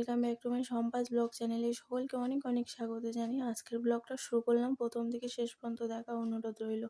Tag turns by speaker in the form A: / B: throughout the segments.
A: Welcome back to my সম্পাস blog চ্যানেলে সকলকে অনেক অনেক স্বাগত জানিয়ে আজকের ব্লগটা শুরু করলাম। প্রথম থেকে শেষ পর্যন্ত দেখা অনুরোধ রইল।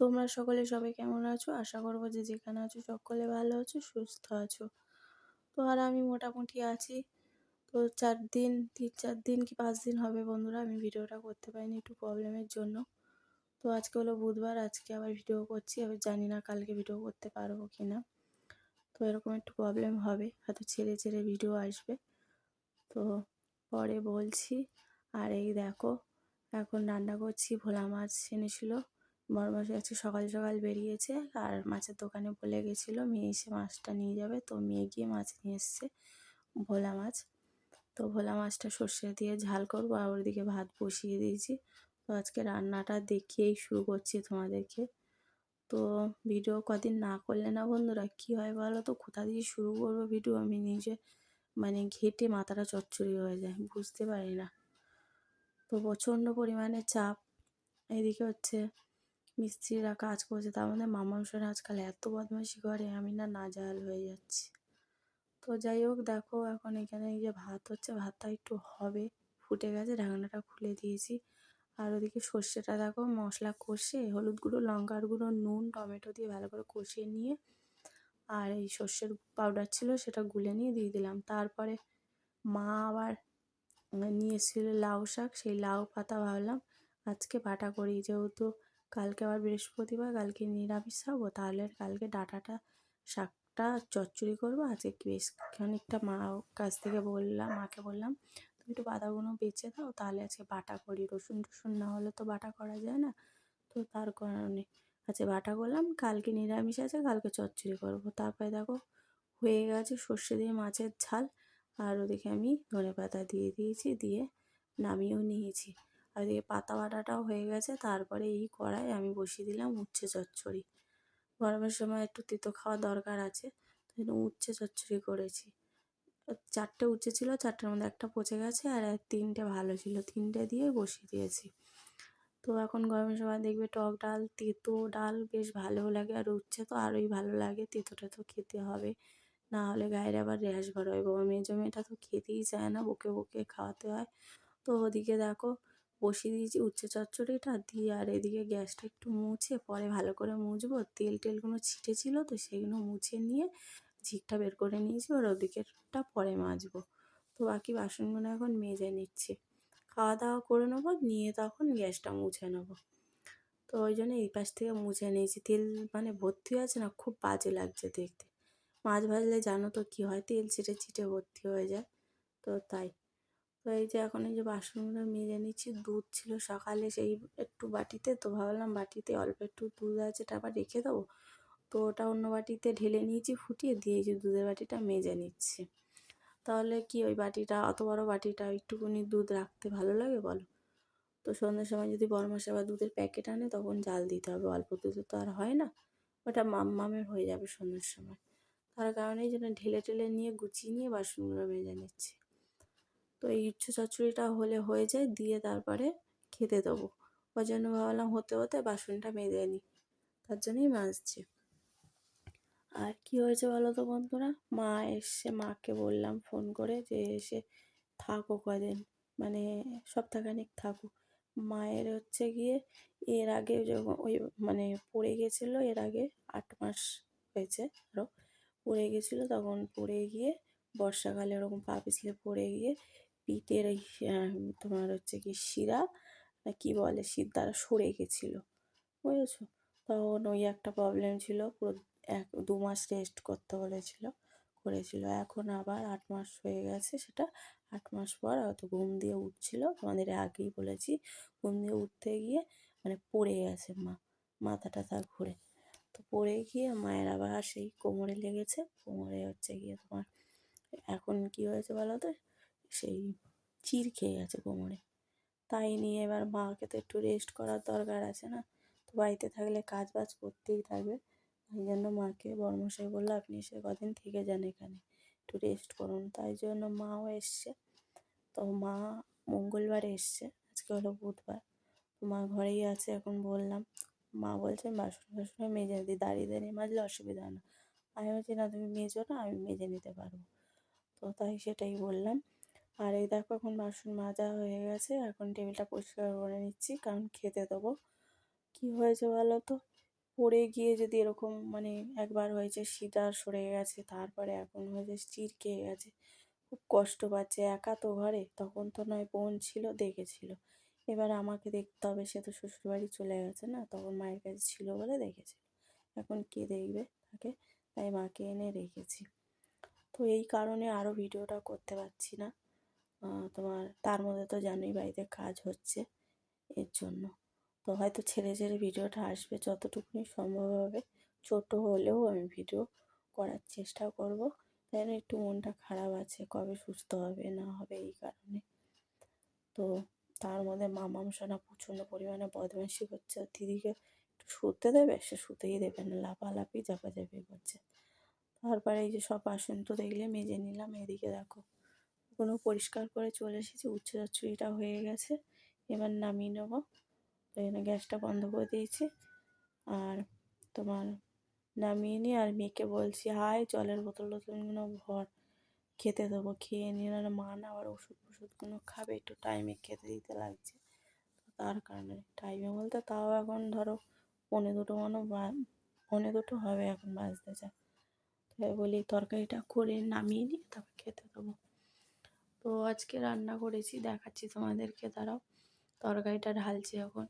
A: তোমরা সকলে সবাই কেমন আছো? আশা করব যে যেখানে আছো সকলে ভালো আছো, সুস্থ আছো। তো আর আমি মোটামুটি আছি। তো চার দিন, তিন চার দিন কি পাঁচ দিন হবে বন্ধুরা, আমি ভিডিওটা করতে পারিনি একটু প্রবলেমের জন্য। তো আজকে হলো বুধবার, আজকে আবার ভিডিও করছি। আবার জানি না কালকে ভিডিও করতে পারব কি না তো এরকম একটু প্রবলেম হবে। হয়তো ছেড়ে ছেড়ে ভিডিও আসবে। তো পরে বলছি, আর এই দেখো, এখন রান্না করছি, ভোলা মাছ এনেছিলো। বড় মাছ আজকে সকাল সকাল বেরিয়েছে, আর মাছের দোকানে বলে গেছিল, মেয়ে এসে মাছটা নিয়ে যাবে। তো মেয়ে গিয়ে মাছ নিয়ে এসছে, ভোলা মাছ। তো ভোলা মাছটা সর্ষে দিয়ে ঝাল করব, আর ওদিকে ভাত বসিয়ে দিয়েছি। তো আজকে রান্নাটা দেখিয়েই শুরু করছি তোমাদেরকে। তো ভিডিও কদিন না করলে না বন্ধুরা, কী হয় বলো তো? কোথা দিয়ে শুরু করব ভিডিও আমি নিজে মানে ঘেটে মাথাটা চচ্চড়ি হয়ে যায়, বুঝতে পারি না। তো প্রচণ্ড পরিমাণে চাপ। এদিকে হচ্ছে মিস্ত্রিরা কাজ করছে, তার মধ্যে মামাংসরা আজকাল এত বদমাইশি করে, আমি না নাজাল হয়ে যাচ্ছি। তো যাই হোক, দেখো এখন এখানে এই যে ভাত হচ্ছে, ভাতটা একটু হবে, ফুটে গেছে, ঢাকনাটা খুলে দিয়েছি। আর ওদিকে সর্ষেটা দেখো, মশলা কষে, হলুদ গুঁড়ো, লঙ্কার গুঁড়ো, নুন, টমেটো দিয়ে ভালো করে কষিয়ে নিয়ে আর এই সর্ষের পাউডার ছিল সেটা গুলে নিয়ে দিয়ে দিলাম। তারপরে মা আবার নিয়ে এসেছিল লাউ শাক। সেই লাউ পাতা ভাবলাম আজকে বাটা করি। যেহেতু কালকে আবার বৃহস্পতিবার, কালকে নিরামিষ খাব, তাহলে কালকে ডাটাটা, শাকটা চচ্চড়ি করব। আজকে বেশ খানিকটা মা কাছ থেকে বললাম, মাকে বললাম, তুমি একটু বাদাগুলো বেঁচে দাও, তাহলে আজকে বাটা করি। রসুন টসুন না হলে তো বাটা করা যায় না। তো তার কারণে আজকে বাটা করলাম, কালকে নিরামিষ আছে, কালকে চচ্চড়ি করব। তারপরে দেখো হয়ে গেছে সর্ষে দিয়ে মাছের ঝাল, আর ওদিকে আমি ধনে পাতা দিয়ে দিয়েছি, দিয়ে নামিয়েও নিয়েছি। আর এদিকে পাতা বাটাটাও হয়ে গেছে, তারপরে এই কড়াই আমি বসিয়ে দিলাম উচ্ছে চচ্চড়ি। গরমের সময় একটু তেতো খাওয়া দরকার আছে তো উচ্ছে চচ্চড়ি করেছি। চারটে উচ্ছে ছিল, চারটের মধ্যে একটা পচে গেছে, আর তিনটে ভালো ছিল, তিনটে দিয়ে বসিয়ে দিয়েছি। তো এখন গরমের সময় দেখবে টক ডাল, তেঁতো ডাল বেশ ভালোও লাগে আর উচ্ছে তো আরোই ভালো লাগে। তেঁতোটা তো খেতে হবে। না হলে গায়ের আবার র্যাশ বার হয়। বাবা মেজো মেয়েটা তো খেতেই চায় না, বকে বকে খাওয়াতে হয়। তো ওদিকে দেখো বসিয়ে দিয়েছি উচ্ছে চচ্চড়িটা দিয়ে আর এদিকে গ্যাসটা একটু মুছে পরে ভালো করে মুছবো। তেল টেলগুলো ছিটে ছিল তো সেগুলো মুছে নিয়ে ঝিকটা বের করে নিয়েছি। আর ওদিকেরটা পরে মাজবো। তো বাকি বাসনগুলো এখন মেজে নিচ্ছি। খাওয়া দাওয়া করে নেব, নিয়ে তখন গ্যাসটা মুছে নেব। তো ওই জন্য এই পাশ থেকে মুছে নিয়েছি। তেল মানে ভর্তি আছে না, খুব বাজে লাগছে দেখতে। মাছ ভাজলে জানো তো কী হয়, তেল ছিটে ছিটে ভর্তি হয়ে যায়। তো তাই। তো এই যে এখন এই যে বাসনগুলো মেজে নিচ্ছি, দুধ ছিল সকালে সেই একটু বাটিতে, তো ভাবলাম বাটিতে অল্প একটু দুধ আছে আবার রেখে দেবো। তো ওটা অন্য বাটিতে ঢেলে নিয়েছি, ফুটিয়ে দিয়ে যে দুধের বাটিটা মেজে নিচ্ছি। তাহলে কি ওই বাটিটা, অত বড় বাটিটা একটুকুনি দুধ রাখতে ভালো লাগে বলো? তো সন্ধ্যের সময় যদি বরমাসে বা দুধের প্যাকেট আনে, তখন জাল দিতে হবে। অল্প দুধে তো আর হয় না, ওটা মাম মামের হয়ে যাবে সন্ধ্যের সময়। তার কারণেই যেন ঢেলে টেলে নিয়ে গুছিয়ে নিয়ে বাসনগুলো মেজে নিচ্ছি। তো এই উচ্চ চচ্চড়িটা হলে হয়ে যায়, দিয়ে তারপরে খেতে দেবো। ওই জন্য ভাবলাম, হতে হতে বাসনটা মেজে নিই। তার জন্যই মাজছি। আর কি হয়েছে বলো তো বন্ধুরা? মা এসে মাকে বললাম ফোন করে যে, এসে থাকো কদিন। মানে সপ্তাহখানিক থাকো। মায়ের হচ্ছে গিয়ে এর আগে যখন ওই মানে পড়ে গেছিল, এর আগে আট মাস হয়েছে আরও পড়ে গেছিল, তখন পড়ে গিয়ে বর্ষাকালে ওরকম পা পিছলে পড়ে গিয়ে পিঠের ওই তোমার হচ্ছে কি শিরা, না কী বলে, শির দ্বারা সরে গেছিল। বুঝেছ? তখন ওই একটা প্রবলেম ছিল, পুরো এক, দু মাস রেস্ট করতে বলেছিল, করেছিল। এখন আবার আট মাস হয়ে গেছে সেটা। আট মাস পর হয়তো ঘুম দিয়ে উঠছিল। তোমাদের আগেই বলেছি, ঘুম দিয়ে উঠতে গিয়ে মানে পড়ে গেছে মা, মাথা টাথা ঘুরে। তো পড়ে গিয়ে মায়ের আবার সেই কোমরে লেগেছে। কোমরে হচ্ছে গিয়ে তোমার, এখন কি হয়েছে বলো তো? সেই চির খেয়ে গেছে কোমরে। তাই নিয়ে এবার মাকে তো একটু রেস্ট করার দরকার আছে না? তো বাড়িতে থাকলে কাজ বাজ করতেই থাকবে। তাই জন্য মাকে বর্মশাই বলল, আপনি এসে কদিন থেকে যান এখানে, একটু রেস্ট করুন। তাই জন্য মাও এসছে। তো মা মঙ্গলবার এসছে, আজকে হলো বুধবার। মা ঘরেই আছে এখন বললাম। মা বলছে, বাসন বাসনে মেজে দিই দাঁড়িয়ে দাঁড়িয়ে মাজলে অসুবিধা না। আমি বলছি, না, তুমি মেজো না, আমি মেজে নিতে পারব। তো তাই সেটাই বললাম। আর এই দেখো, এখন বাসন মাজা হয়ে গেছে। এখন টেবিলটা পরিষ্কার করে নিচ্ছি, কারণ খেতে দেবো। কি হয়েছে বলো তো? পড়ে গিয়ে যদি এরকম মানে একবার হয়েছে সিধা সরে গেছে, তারপরে এখন হয়েছে চিরকে গেছে, খুব কষ্ট পাচ্ছে, একা তো ঘরে, তখন তো নয় বোন ছিল দেখেছিল এবার আমাকে দেখতে হবে, সে তো শ্বশুরবাড়ি চলে গেছে না, তখন মায়ের কাছে ছিল বলে দেখেছিল এখন কে দেখবে তাকে? তাই মাকে এনে রেখেছি। তো এই কারণে আরও ভিডিওটা করতে পারছি না। তোমার, তার মধ্যে তো জানোই বাড়িতে কাজ হচ্ছে, এর জন্য। তো হয়তো ছেড়ে ছেড়ে ভিডিওটা আসবে যতটুকুনি সম্ভব হবে। ছোটো হলেও আমি ভিডিও করার চেষ্টা করব। যেন একটু মনটা খারাপ আছে, কবে সুস্থ হবে, না হবে এই কারণে। তো তার মধ্যে মামাম সোনা প্রচণ্ড পরিমাণে বদমাইশি করছে। দিদিকে একটু শুতে দেবে? সে শুতেই দেবে না, লাফালাফি ঝাপাঝাপি করছে। তারপরে এই যে সব বাসন তো দেখলে মেজে নিলাম, এদিকে দেখো। কোনো পরিষ্কার করে চলে এসেছি উচ্ছে চচ্চড়িটা হয়ে গেছে। এবার নামিয়ে নেব। তো এখানে গ্যাসটা বন্ধ করে দিয়েছি। আর তোমার নামিয়ে নিয়ে আর মেয়েকে বলছি, হায়, জলের বোতল টোতলগুলো ভর, খেতে দেবো, খেয়ে নিয়ে না মা না আবার ওষুধ ফষুধগুলো খাবে, একটু টাইমে খেতে দিতে লাগছে। তার কারণে টাইমে বলতে তাও এখন ধরো পনে দুটো মনে পনে দুটো হবে এখন বাজতে চায় তাই বলি, তরকারিটা করে নামিয়ে নিয়ে তারপর খেতে দেবো। তো আজকে রান্না করেছি, দেখাচ্ছি তোমাদেরকে, দাঁড়াও। তরকারিটা ঢালছি এখন।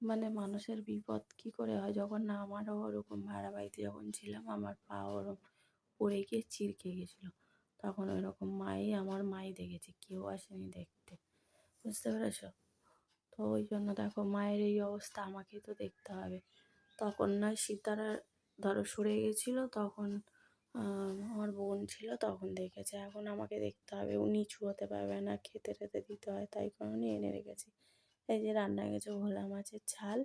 A: মানে মানুষের বিপদ কি করে হয়? যখন না আমারও ওরকম ভাড়া বাড়িতে যখন ছিলাম, আমার পা ওরকম পড়ে গিয়ে চিরকে গেছিল তখন ওই রকম মাই, আমার মাই দেখেছে, কেউ আসেনি দেখতে। বুঝতে পেরেছ? তো ওই জন্য দেখো, মায়ের এই অবস্থা আমাকেই তো দেখতে হবে। তখন না সীতারা ধরো সরে গেছিল তখন আমার বোন ছিল, তখন দেখেছে। এখন আমাকে দেখতে হবে, উনি হতে পারবে না, খেতে টেতে দিতে হয়, তাই কারণে এনে রেখেছি। এই যে রান্না গেছে ভোলা মাছের ঝাল।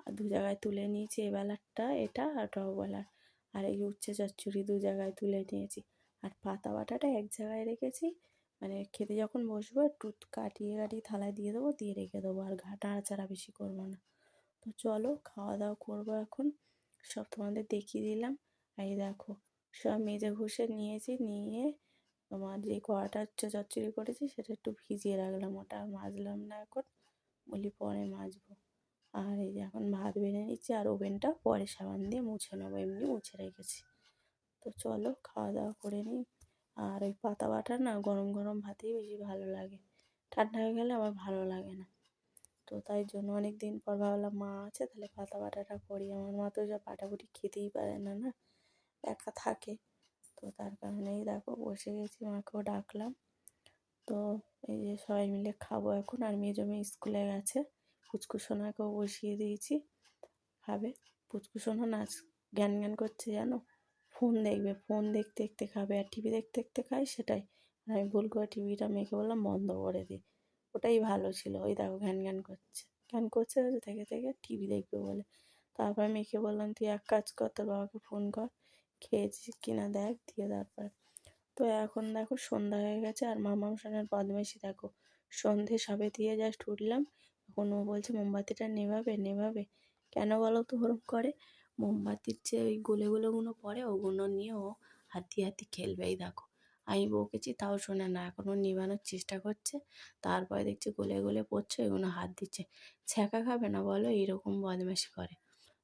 A: আর দু জায়গায় তুলে নিয়েছি এবেলারটা এটা আর টকবেলার আর এই উচ্ছে চচ্চড়ি দু জায়গায় তুলে নিয়েছি। আর পাতা বাটাটা এক জায়গায় রেখেছি। মানে খেতে যখন বসবো একটু কাটিয়ে কাটিয়ে থালায় দিয়ে দেবো, দিয়ে রেখে দেবো। আর ঘা নাড়াচাড়া বেশি করব না। তো চলো খাওয়া দাওয়া করব এখন। সব তোমাদের দেখিয়ে দিলাম। এই দেখো, সব মেজে ঘষে নিয়েছি, নিয়ে তোমার যে কড়াটা চচ্চড়ি করেছি, সেটা একটু ভিজিয়ে রাখলাম। ওটা মাজলাম না এখন। বলি, পরে মাজবো। আর এই যে এখন ভাত বেড়ে নিচ্ছি আর ওভেনটা পরে সাবান দিয়ে মুছে নেব, এমনি মুছে রেখেছি। তো চলো খাওয়া দাওয়া করে নিই আর ওই পাতা বাটা না গরম গরম ভাতেই বেশি ভালো লাগে। ঠান্ডা হয়ে গেলে আবার ভালো লাগে না। তো তাই জন্য অনেক দিন পর ভাবলাম, মা আছে তাহলে পাতা বাটাটা করি। আমার মা তো সব বাটাবুটি খেতেই পারে না না? একা থাকে। তো তার কারণেই দেখো বসে গেছি, মাকেও ডাকলাম। তো এই যে সবাই মিলে খাব এখন, আর মেয়ে স্কুলে গেছে। পুচকু সোনাকেও বসিয়ে দিয়েছি। খাবে। পুচকু সোনা নাচ জ্ঞান জ্ঞান করছে জানো? ফোন দেখবে, ফোন দেখতে দেখতে খাবে আর টিভি দেখতে দেখতে খায় সেটাই। আমি ভুল করে টিভিটা মেয়েকে বললাম, বন্ধ করে দিই ওটাই ভালো ছিল। ওই দেখো ঘ্যান ঘ্যান করছে। ঘ্যান করছে থেকে থেকে টিভি দেখবে বলে। তারপর মেয়েকে বললাম, তুই এক কাজ কর, তোর বাবাকে ফোন কর। খেয়েছিস কিনা দেখ, দিয়ে তারপর তো এখন দেখো সন্ধ্যা হয়ে গেছে আর মামাম সোনার বদমাইশি দেখো। সন্ধে সবে দিয়ে জাস্ট উঠলাম। এখন ও বলছে, মোমবাতিটা নেভাবে নেভাবে। কেন বলো তো ওরম করে? মোমবাতির যে ওই গোলে গোলেগুলো পড়ে ওগুলো নিয়ে ও হাতি হাতি খেলবে এই দেখো। আমি বকেছি, তাও শোনে না। এখন ও নেভানোর চেষ্টা করছে। তারপরে দেখছি গলে গলে পড়ছে ওইগুলো হাত দিচ্ছে। ছ্যাঁকা খাবে না বলো? এরকম বদমাইশি করে।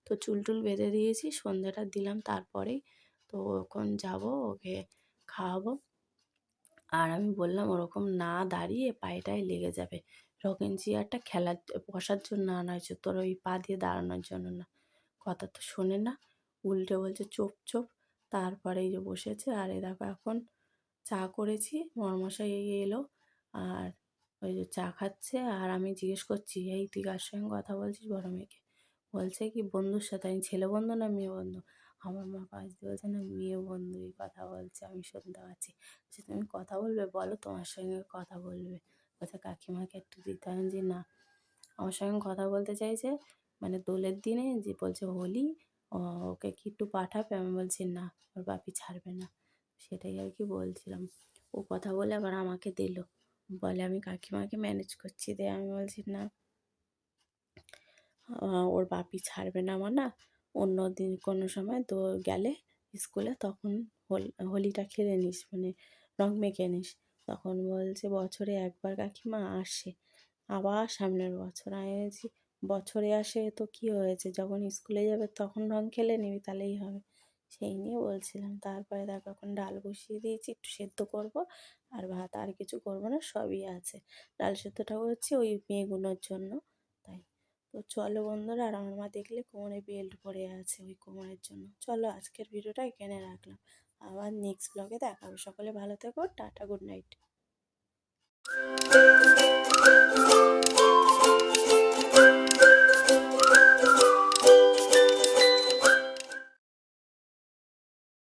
A: তো চুল টুল বেঁধে দিয়েছি, সন্ধ্যাটা দিলাম তারপরেই। তো ওখন যাব ওকে খাওয়াবো। আর আমি বললাম ওরকম না দাঁড়িয়ে পায়েটায় লেগে যাবে। রকিং চেয়ারটা খেলার বসার জন্য আনা হয়েছে তোর ওই পা দিয়ে দাঁড়ানোর জন্য না। কথা তো শোনে না। উল্টে বলছে, চোপ চোপ। তারপরে এই যে বসেছে, আর এ দেখো এখন চা করেছি মরমশাই এলো, আর ওই যে চা খাচ্ছে। আর আমি জিজ্ঞেস করছি, এই তুই কার সঙ্গে কথা বলছিস বড় মেয়েকে? বলছে কি, বন্ধুর সাথে। আমি, ছেলে বন্ধু না মেয়ে বন্ধু? আমার মা পাশ দিয়ে বলছে, না মেয়ে বন্ধুই কথা বলছে, আমি শুনতে পাচ্ছি। যে তুমি কথা বলবে? বলো, তোমার সঙ্গে কথা বলবে। বলছে, কাকিমাকে একটু দিতে হয়। যে, না। আমার সঙ্গে কথা বলতে চাইছে মানে দোলের দিনে যে বলছে হোলি ওকে কি একটু পাঠাবে? আমি বলছি, না, ওর বাপি ছাড়বে না। সেটাই আর কি বলছিলাম। ও কথা বলে আবার আমাকে দিল। বলে, আমি কাকিমাকে ম্যানেজ করছি দিয়ে আমি বলছি, না। ওর বাপি ছাড়বে না, আমার না। অন্য দিন কোনো সময় তো গেলে স্কুলে তখন হোলিটা খেলে নিস মানে রং মেখে নিস। তখন বলছে, বছরে একবার কাকিমা আসে, আবার সামনের বছর। আমি বছরে আসে তো কি হয়েছে? যখন স্কুলে যাবে তখন রং খেলে নিবি, তাহলেই হবে। সেই নিয়ে বলছিলাম। তারপরে দেখো, এখন ডাল বসিয়ে দিয়েছি, একটু সেদ্ধ করব, আর ভাত আর কিছু করব না, সবই আছে। ডাল সেদ্ধটা করছি ওই মেয়েগুলোর জন্য। তো চলো বন্ধুরা, আর আমার মা দেখলে কোমরে বেল্ট পরে আছে ওই কোমরের জন্য। চলো আজকের ভিডিওটা এখানে রাখলাম। আবার নেক্সট ব্লগে দেখা হবে সকলে ভালো থেকো, টাটা গুড নাইট